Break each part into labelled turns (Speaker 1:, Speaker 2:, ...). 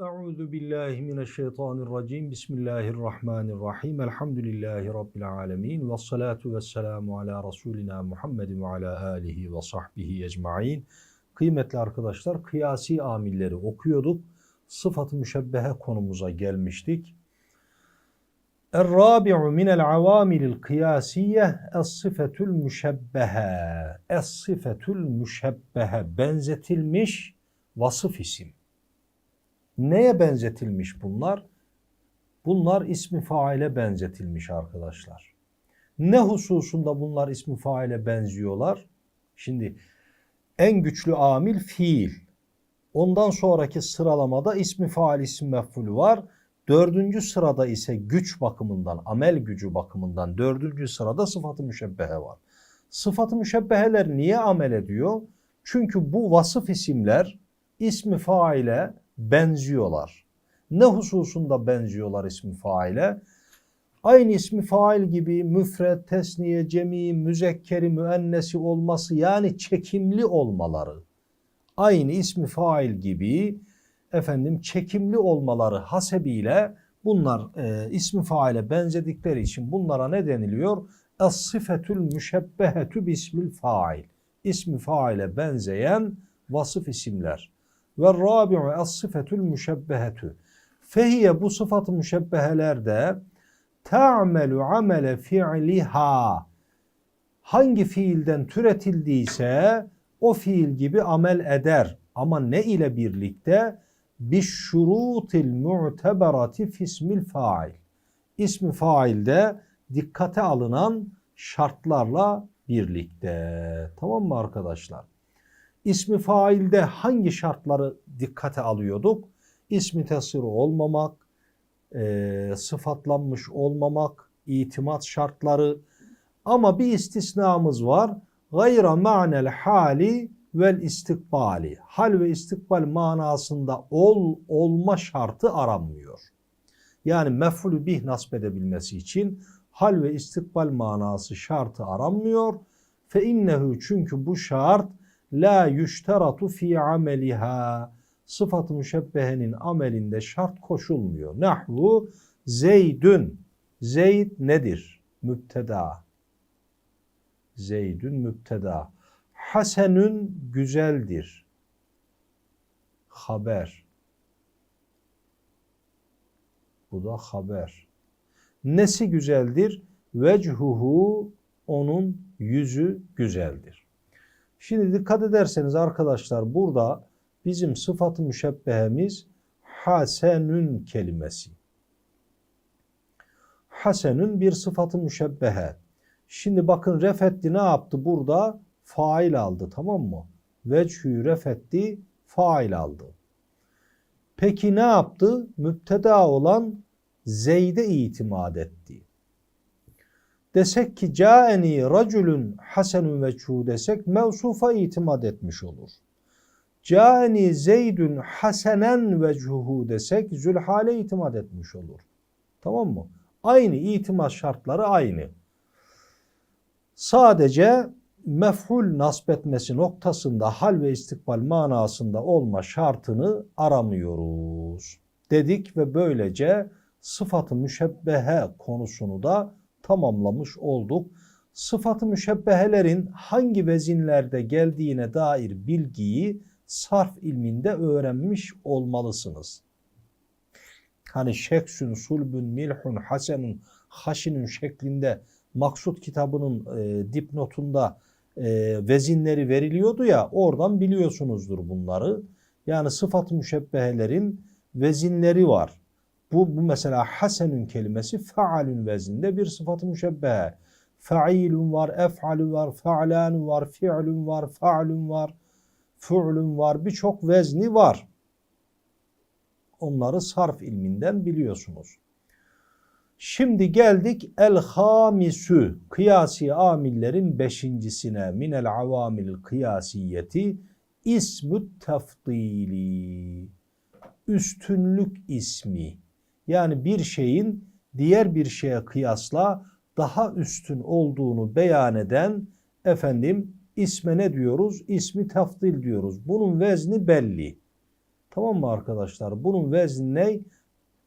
Speaker 1: Euzu billahi mineşşeytanirracim. Bismillahirrahmanirrahim. Elhamdülillahi rabbil alamin ve salatu vesselamu ala rasulina Muhammedin ve ala alihi ve sahbihi ecmaîn. Kıymetli arkadaşlar, kıyasi amilleri okuyorduk. Sıfat-ı müşebbehe konumuza gelmiştik. Er-rabi'u minel avamilil kıyasiye es-sıfetül müşebbehe. Es-sıfetül müşebbehe benzetilmiş vasıf isim. Neye benzetilmiş bunlar? Bunlar ismi faile benzetilmiş arkadaşlar. Ne hususunda bunlar ismi faile benziyorlar? Şimdi en güçlü amil fiil. Ondan sonraki sıralamada ismi fail isim mef'ul var. Dördüncü sırada ise güç bakımından, amel gücü bakımından dördüncü sırada sıfatı müşebbehe var. Sıfatı müşebbeheler niye amel ediyor? Çünkü bu vasıf isimler ismi faile benziyorlar. Ne hususunda benziyorlar ismi faile? Aynı ismi fail gibi müfred, tesniye, cemi, müzekkeri, müennesi olması yani çekimli olmaları. Aynı ismi fail gibi efendim çekimli olmaları hasebiyle bunlar e, ismi faile benzedikleri için bunlara ne deniliyor? Es-sıfetül müşebbehetü bismil fail. İsmi faile benzeyen vasıf isimler. Ve rabi'u es-sıfetül müşebbehetü. Fehiye bu sıfatı müşebbehelerde ta'melu amele fi'liha. Hangi fiilden türetildiyse o fiil gibi amel eder. Ama ne ile birlikte? Bişşurutil mu'teberati fismil fail. İsmi failde dikkate alınan şartlarla birlikte. Tamam mı arkadaşlar? İsmi failde hangi şartları dikkate alıyorduk? İsmi tesiri olmamak, e, sıfatlanmış olmamak, itimat şartları. Ama bir istisnamız var. Gayra ma'nel hali vel istikbali. Hal ve istikbal manasında ol olma şartı aranmıyor. Yani mef'ulü bih nasip edebilmesi için hal ve istikbal manası şartı aranmıyor. Fe innehu çünkü bu şart la yüşteratu fi ameliha sıfat-ı müşebbehenin amelinde şart koşulmuyor. Nahvu zeydün. Zeyd nedir? Müpteda. Zeydün müpteda. Hasenün güzeldir. Haber. Bu da haber. Nesi güzeldir? Vechuhu onun yüzü güzeldir. Şimdi dikkat ederseniz arkadaşlar burada bizim sıfatı müşebbehemiz hasenün kelimesi. Hasenün bir sıfatı müşebbehe. Şimdi bakın refetti ne yaptı burada? Fail aldı tamam mı? Vechü refetti fail aldı. Peki ne yaptı? Müpteda olan Zeyd'e itimat etti. Desek ki caeni raculun hasenun veçhu desek mevsufa itimat etmiş olur. Caeni zeydun hasenen vechuhu desek zülhale itimat etmiş olur. Tamam mı? Aynı itimat şartları aynı. Sadece mefhul nasbetmesi noktasında hal ve istikbal manasında olma şartını aramıyoruz. Dedik ve böylece sıfatı müşebbehe konusunu da tamamlamış olduk. Sıfatı müşebbehelerin hangi vezinlerde geldiğine dair bilgiyi sarf ilminde öğrenmiş olmalısınız. Hani şeksün, sulbün, milhun, hasenun, haşinun şeklinde Maksut kitabının e, dipnotunda e, vezinleri veriliyordu ya oradan biliyorsunuzdur bunları. Yani sıfat müşebbehelerin vezinleri var. Bu, bu mesela hasenün kelimesi faalün vezinde bir sıfat-ı müşebbehe. Failun var, ef'alun var, fa'lanun var, fi'lun var, fa'lun var, fu'lun var. Birçok vezni var. Onları sarf ilminden biliyorsunuz. Şimdi geldik el hamisu kıyasi amillerin beşincisine minel avamil kıyasiyeti ismü tefdili üstünlük ismi yani bir şeyin diğer bir şeye kıyasla daha üstün olduğunu beyan eden efendim isme ne diyoruz? İsmi tafdil diyoruz. Bunun vezni belli. Tamam mı arkadaşlar? Bunun vezni ne?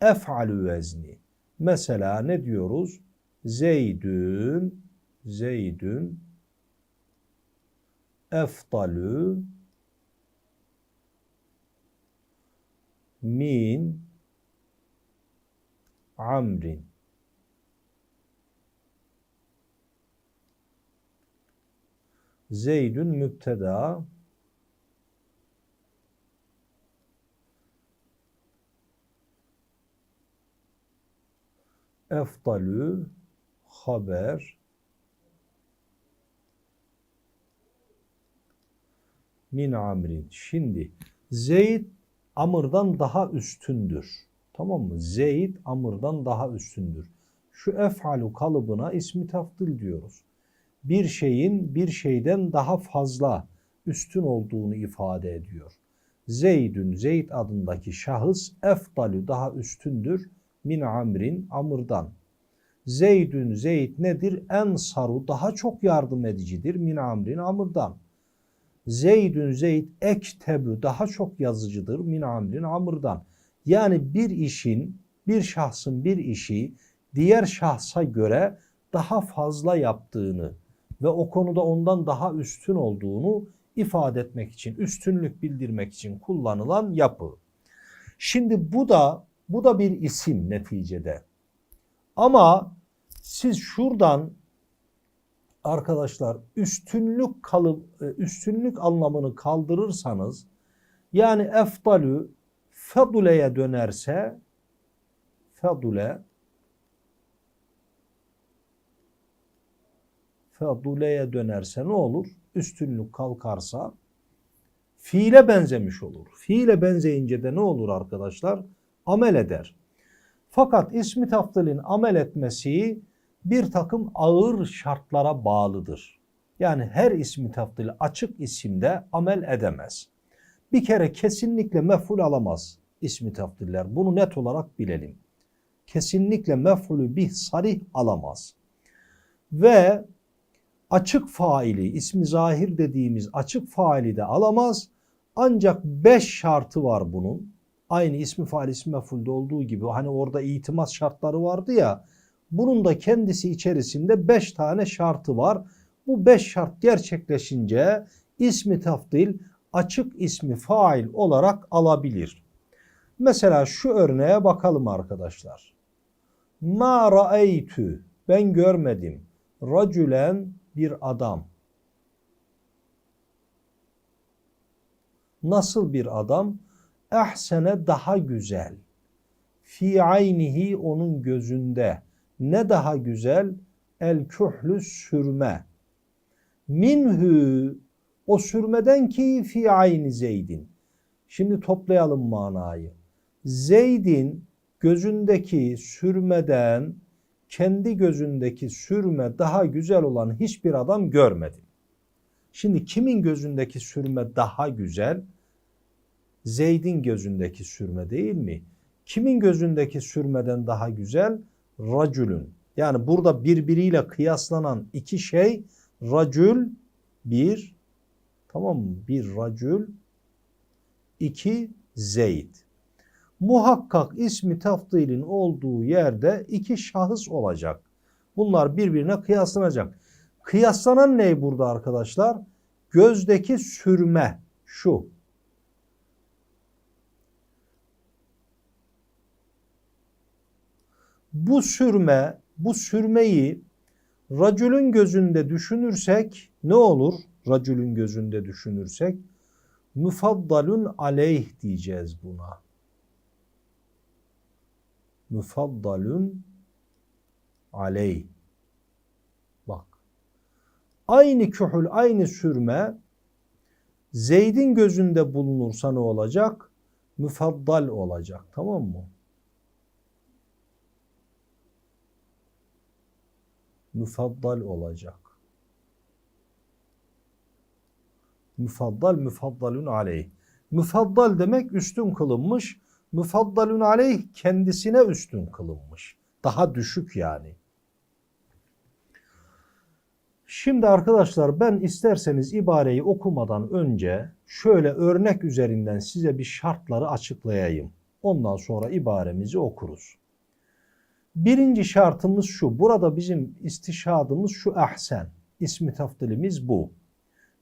Speaker 1: Ef'alü vezni. Mesela ne diyoruz? Zeydün, Zeydün, eftalü, min, amrin. Zeydün müpteda, eftalü haber min amrin. Şimdi Zeyd Amr'dan daha üstündür. Tamam mı? Zeyd Amr'dan daha üstündür. Şu ef'alu kalıbına ismi tafdil diyoruz. Bir şeyin bir şeyden daha fazla üstün olduğunu ifade ediyor. Zeydün Zeyd adındaki şahıs efdalü daha üstündür min amrin amırdan. Zeydün Zeyd nedir? Ensaru daha çok yardım edicidir min amrin amırdan. Zeydün Zeyd ektebü daha çok yazıcıdır min amrin amırdan. Yani bir işin, bir şahsın bir işi diğer şahsa göre daha fazla yaptığını ve o konuda ondan daha üstün olduğunu ifade etmek için, üstünlük bildirmek için kullanılan yapı. Şimdi bu da bu da bir isim neticede. Ama siz şuradan arkadaşlar üstünlük kalıp e, üstünlük anlamını kaldırırsanız yani efdalü feduleye dönerse fedule feduleye dönerse ne olur? Üstünlük kalkarsa fiile benzemiş olur. Fiile benzeyince de ne olur arkadaşlar? Amel eder. Fakat ismi tafdilin amel etmesi bir takım ağır şartlara bağlıdır. Yani her ismi tafdil açık isimde amel edemez. Bir kere kesinlikle mef'ul alamaz ismi tafdiller. Bunu net olarak bilelim. Kesinlikle mef'ulü bih sarih alamaz. Ve açık faili, ismi zahir dediğimiz açık faili de alamaz. Ancak beş şartı var bunun. Aynı ismi fail ismi mef'ulde olduğu gibi hani orada itimat şartları vardı ya. Bunun da kendisi içerisinde beş tane şartı var. Bu beş şart gerçekleşince ismi tafdil açık ismi fail olarak alabilir. Mesela şu örneğe bakalım arkadaşlar. Ma ra'eytü ben görmedim. Racülen bir adam. Nasıl bir adam? Ehsene daha güzel. Fi aynihi onun gözünde. Ne daha güzel? El kühlü sürme. Minhü o sürmeden ki fi ayni Zeydin. Şimdi toplayalım manayı. Zeyd'in gözündeki sürmeden kendi gözündeki sürme daha güzel olan hiçbir adam görmedim. Şimdi kimin gözündeki sürme daha güzel? Zeyd'in gözündeki sürme değil mi? Kimin gözündeki sürmeden daha güzel? Racülün. Yani burada birbiriyle kıyaslanan iki şey racül bir tamam mı? Bir racül iki Zeyd. Muhakkak ismi tafdilin olduğu yerde iki şahıs olacak. Bunlar birbirine kıyaslanacak. Kıyaslanan ne burada arkadaşlar? Gözdeki sürme şu. Bu sürme, bu sürmeyi racülün gözünde düşünürsek ne olur? Racülün gözünde düşünürsek müfaddalun aleyh diyeceğiz buna. Müfaddalun aleyh. Bak. Aynı kühül, aynı sürme Zeyd'in gözünde bulunursa ne olacak? Müfaddal olacak. Tamam mı? müfaddal olacak. Müfaddal müfaddalun aleyh. Müfaddal demek üstün kılınmış. Müfaddalun aleyh kendisine üstün kılınmış. Daha düşük yani. Şimdi arkadaşlar ben isterseniz ibareyi okumadan önce şöyle örnek üzerinden size bir şartları açıklayayım. Ondan sonra ibaremizi okuruz. Birinci şartımız şu. Burada bizim istişadımız şu ahsen. İsmi tafdilimiz bu.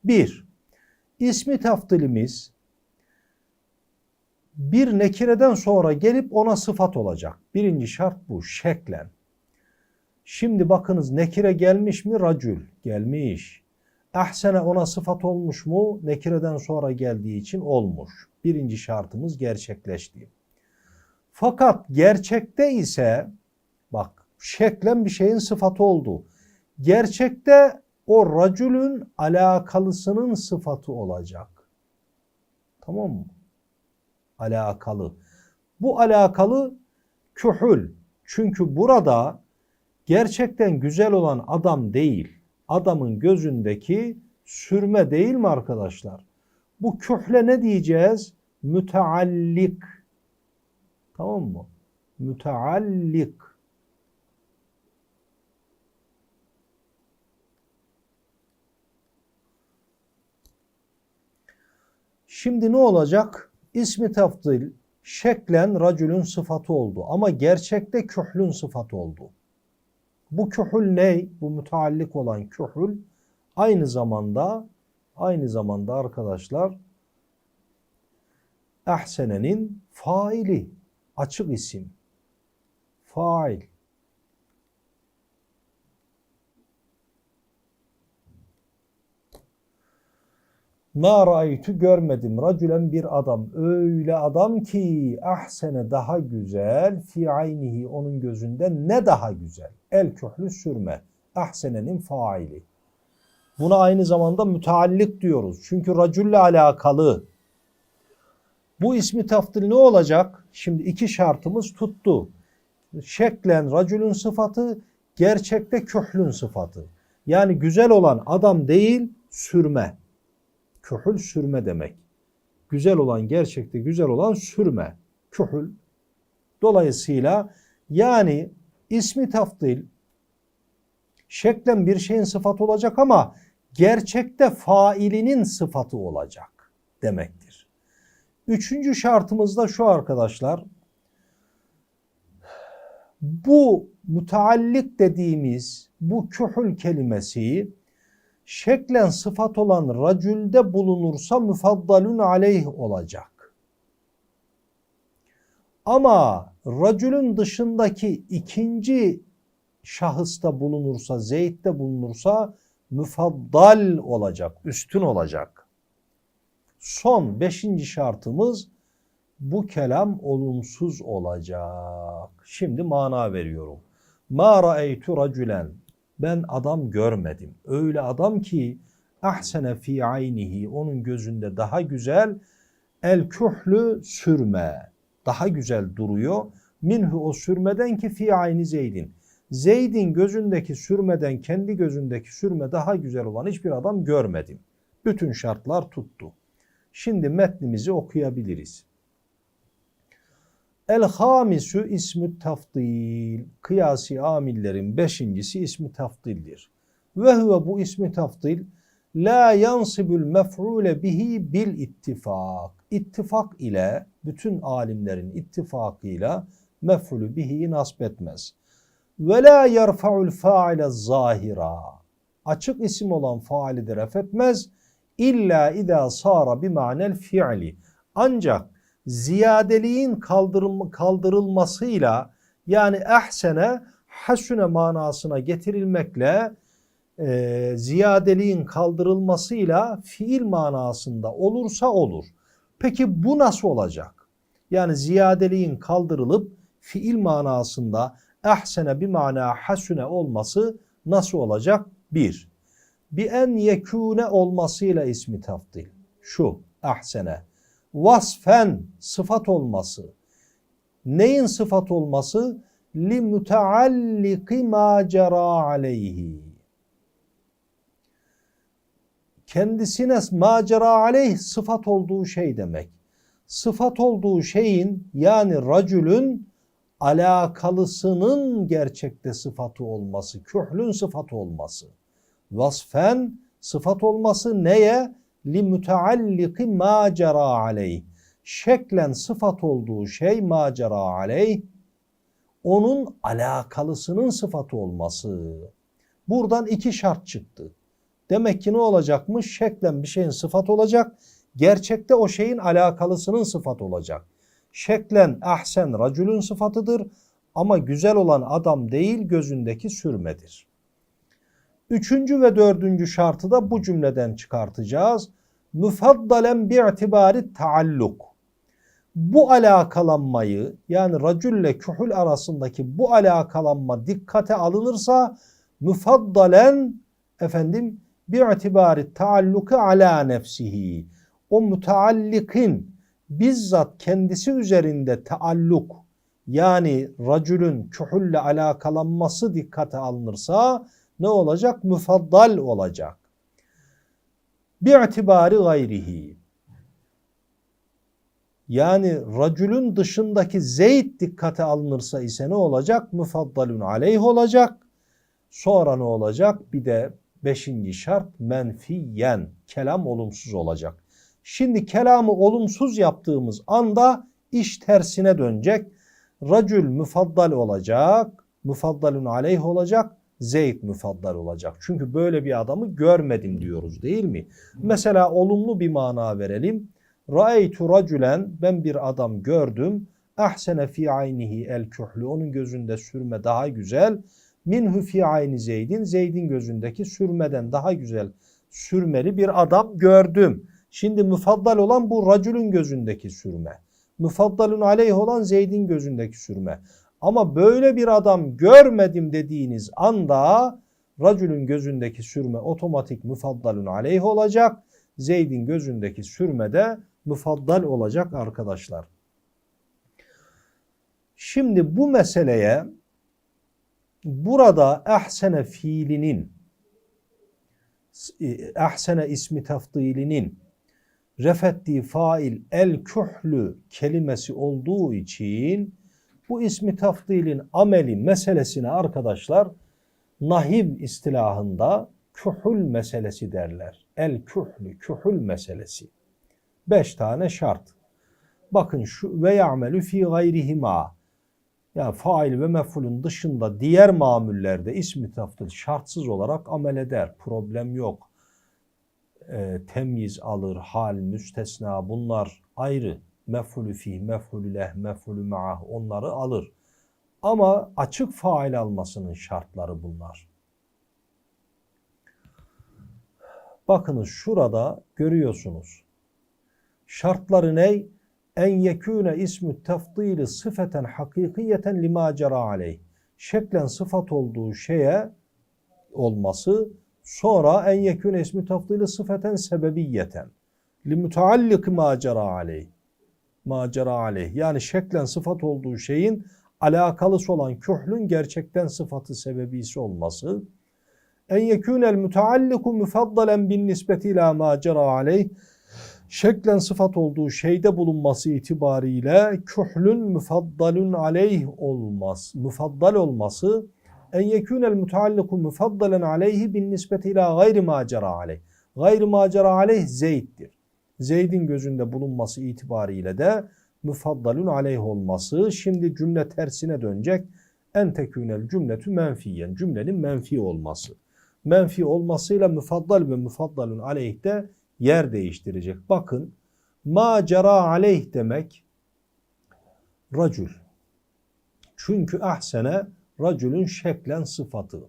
Speaker 1: Bir, ismi tafdilimiz bir nekireden sonra gelip ona sıfat olacak. Birinci şart bu. Şeklen. Şimdi bakınız nekire gelmiş mi? Racül. Gelmiş. Ahsene ona sıfat olmuş mu? Nekireden sonra geldiği için olmuş. Birinci şartımız gerçekleşti. Fakat gerçekte ise bak şeklen bir şeyin sıfatı oldu. Gerçekte o racülün alakalısının sıfatı olacak. Tamam mı? Alakalı. Bu alakalı kühül. Çünkü burada gerçekten güzel olan adam değil. Adamın gözündeki sürme değil mi arkadaşlar? Bu kühle ne diyeceğiz? Müteallik. Tamam mı? Müteallik. Şimdi ne olacak? İsmi tafdil şeklen racülün sıfatı oldu ama gerçekte kühlün sıfatı oldu. Bu kühül ne? Bu müteallik olan kühül aynı zamanda aynı zamanda arkadaşlar ahsenenin faili açık isim. Fail. Ma ra'aytu görmedim racülen bir adam. Öyle adam ki ahsene daha güzel fi aynihi onun gözünde ne daha güzel. El kühlü sürme. Ahsenenin faili. Buna aynı zamanda müteallik diyoruz. Çünkü racülle alakalı. Bu ismi taftil ne olacak? Şimdi iki şartımız tuttu. Şeklen racülün sıfatı, gerçekte kühlün sıfatı. Yani güzel olan adam değil, sürme. Kühül sürme demek. Güzel olan gerçekte güzel olan sürme. Kühül. Dolayısıyla yani ismi taftil şeklen bir şeyin sıfatı olacak ama gerçekte failinin sıfatı olacak demektir. Üçüncü şartımız da şu arkadaşlar. Bu müteallik dediğimiz bu kühül kelimesi şeklen sıfat olan racülde bulunursa müfaddalun aleyh olacak. Ama racülün dışındaki ikinci şahısta bulunursa, Zeyd'de bulunursa müfaddal olacak, üstün olacak. Son beşinci şartımız bu kelam olumsuz olacak. Şimdi mana veriyorum. Ma ra'eytu racülen ben adam görmedim. Öyle adam ki ahsene fi aynihi onun gözünde daha güzel el kühlü sürme daha güzel duruyor. Minhu o sürmeden ki fi ayni Zeydin. Zeyd'in gözündeki sürmeden kendi gözündeki sürme daha güzel olan hiçbir adam görmedim. Bütün şartlar tuttu. Şimdi metnimizi okuyabiliriz. El hamisu ismi tafdil. Kıyasi amillerin beşincisi ismi tafdildir. Ve huve bu ismi tafdil la yansibul mef'ule bihi bil ittifak. İttifak ile bütün alimlerin ittifakıyla mef'ulü bihi nasb etmez. Ve la yerfa'ul fa'ile zahira. Açık isim olan faali de ref etmez. İlla idâ sâra bima'nel fi'li. Ancak ziyadeliğin kaldırılma, kaldırılmasıyla yani ehsene hasune manasına getirilmekle e, ziyadeliğin kaldırılmasıyla fiil manasında olursa olur. Peki bu nasıl olacak? Yani ziyadeliğin kaldırılıp fiil manasında ehsene bir mana hasune olması nasıl olacak? Bir, bir en yekune olmasıyla ismi tafdil. Şu ehsene vasfen sıfat olması. Neyin sıfat olması? Li mütealliki ma cera aleyhi. Kendisine macera aleyh sıfat olduğu şey demek. Sıfat olduğu şeyin yani racülün alakalısının gerçekte sıfatı olması, kühlün sıfatı olması. Vasfen sıfat olması neye? Li mütealliki ma cera aleyh. Şeklen sıfat olduğu şey ma cera aleyh. Onun alakalısının sıfatı olması. Buradan iki şart çıktı. Demek ki ne olacakmış? Şeklen bir şeyin sıfat olacak. Gerçekte o şeyin alakalısının sıfat olacak. Şeklen ahsen racülün sıfatıdır ama güzel olan adam değil gözündeki sürmedir. Üçüncü ve dördüncü şartı da bu cümleden çıkartacağız. Müfaddalen bi'tibari taalluk. Bu alakalanmayı yani racülle kühül arasındaki bu alakalanma dikkate alınırsa müfaddalen efendim bi'tibari taalluku ala nefsihi. O müteallikin bizzat kendisi üzerinde taalluk yani racülün kühülle alakalanması dikkate alınırsa ne olacak? Müfaddal olacak. Bi'tibari gayrihi. Yani racülün dışındaki Zeyd dikkate alınırsa ise ne olacak? Müfaddalun aleyh olacak. Sonra ne olacak? Bir de beşinci şart menfiyen. Kelam olumsuz olacak. Şimdi kelamı olumsuz yaptığımız anda iş tersine dönecek. Racül müfaddal olacak. Müfaddalun aleyh olacak. Zeyd müfaddal olacak. Çünkü böyle bir adamı görmedim diyoruz değil mi? Mesela olumlu bir mana verelim. Ra'eytu racülen ben bir adam gördüm. Ahsene fi aynihi el kühlü. Onun gözünde sürme daha güzel. Minhu fi ayni Zeydin. Zeydin gözündeki sürmeden daha güzel sürmeli bir adam gördüm. Şimdi müfaddal olan bu racülün gözündeki sürme. Müfaddalun aleyh olan Zeyd'in gözündeki sürme. Ama böyle bir adam görmedim dediğiniz anda racülün gözündeki sürme otomatik müfaddalun aleyh olacak. Zeyd'in gözündeki sürme de müfaddal olacak arkadaşlar. Şimdi bu meseleye burada ehsene fiilinin ehsene ismi tafdilinin refettiği fail el kühlü kelimesi olduğu için bu ismi tafdilin ameli meselesine arkadaşlar nahiv istilahında kühül meselesi derler. El kühlü, kühül meselesi. Beş tane şart. Bakın şu ve ya'melu fi gayrihima. Yani fail ve mef'ulün dışında diğer mamullerde ismi tafdil şartsız olarak amel eder. Problem yok. E, temyiz alır, hal, müstesna bunlar ayrı. Mef'ulü fi, mef'ulü leh, mef'ulü ma'ah onları alır. Ama açık fail almasının şartları bunlar. Bakınız şurada görüyorsunuz. Şartları ne? En yekûne ismü tefdili sıfeten hakikiyeten lima cera aleyh. Şeklen sıfat olduğu şeye olması sonra en yekûne ismü tefdili sıfeten sebebiyeten. Li müteallik ma cera aleyh. Ma cera aleyh. Yani şeklen sıfat olduğu şeyin alakalısı olan kühlün gerçekten sıfatı sebebisi olması. En yekûnel mütealliku müfaddalen bin nispeti ila ma cera aleyh şeklen sıfat olduğu şeyde bulunması itibariyle kühlün müfaddalun aleyh olmaz. Müfaddal olması en yekûnel mütealliku müfaddalen aleyhi bin nispeti ila gayri macera aleyh. Gayri macera aleyh Zeyd'dir. Zeyd'in gözünde bulunması itibariyle de müfaddalun aleyh olması. Şimdi cümle tersine dönecek. En tekünel cümletü menfiyen. Cümlenin menfi olması. Menfi olmasıyla müfaddal ve müfaddalun aleyh de yer değiştirecek. Bakın ma cara aleyh demek racül. Çünkü ahsene racülün şeklen sıfatı.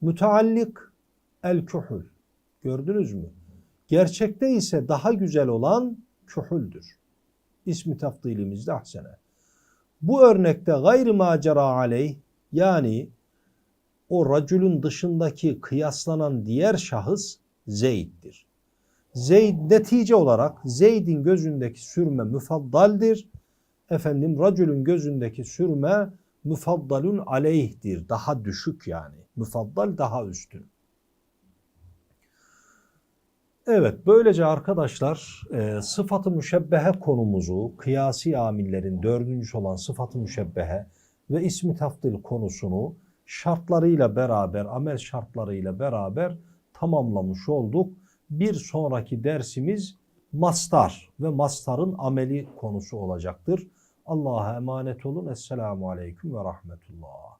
Speaker 1: Müteallik el kühül. Gördünüz mü? Gerçekte ise daha güzel olan kühüldür. İsmi tafdilimizde ahsene. Bu örnekte gayri macera aleyh yani o racülün dışındaki kıyaslanan diğer şahıs Zeyd'dir. Zeyd netice olarak Zeyd'in gözündeki sürme müfaddaldir. Efendim racülün gözündeki sürme müfaddalun aleyhtir. Daha düşük yani. Müfaddal daha üstün. Evet böylece arkadaşlar e, sıfatı müşebbehe konumuzu kıyasi amillerin dördüncüsü olan sıfatı müşebbehe ve ismi tafdil konusunu şartlarıyla beraber, amel şartlarıyla beraber tamamlamış olduk. Bir sonraki dersimiz mastar ve mastarın ameli konusu olacaktır. Allah'a emanet olun. Esselamu Aleyküm ve Rahmetullah.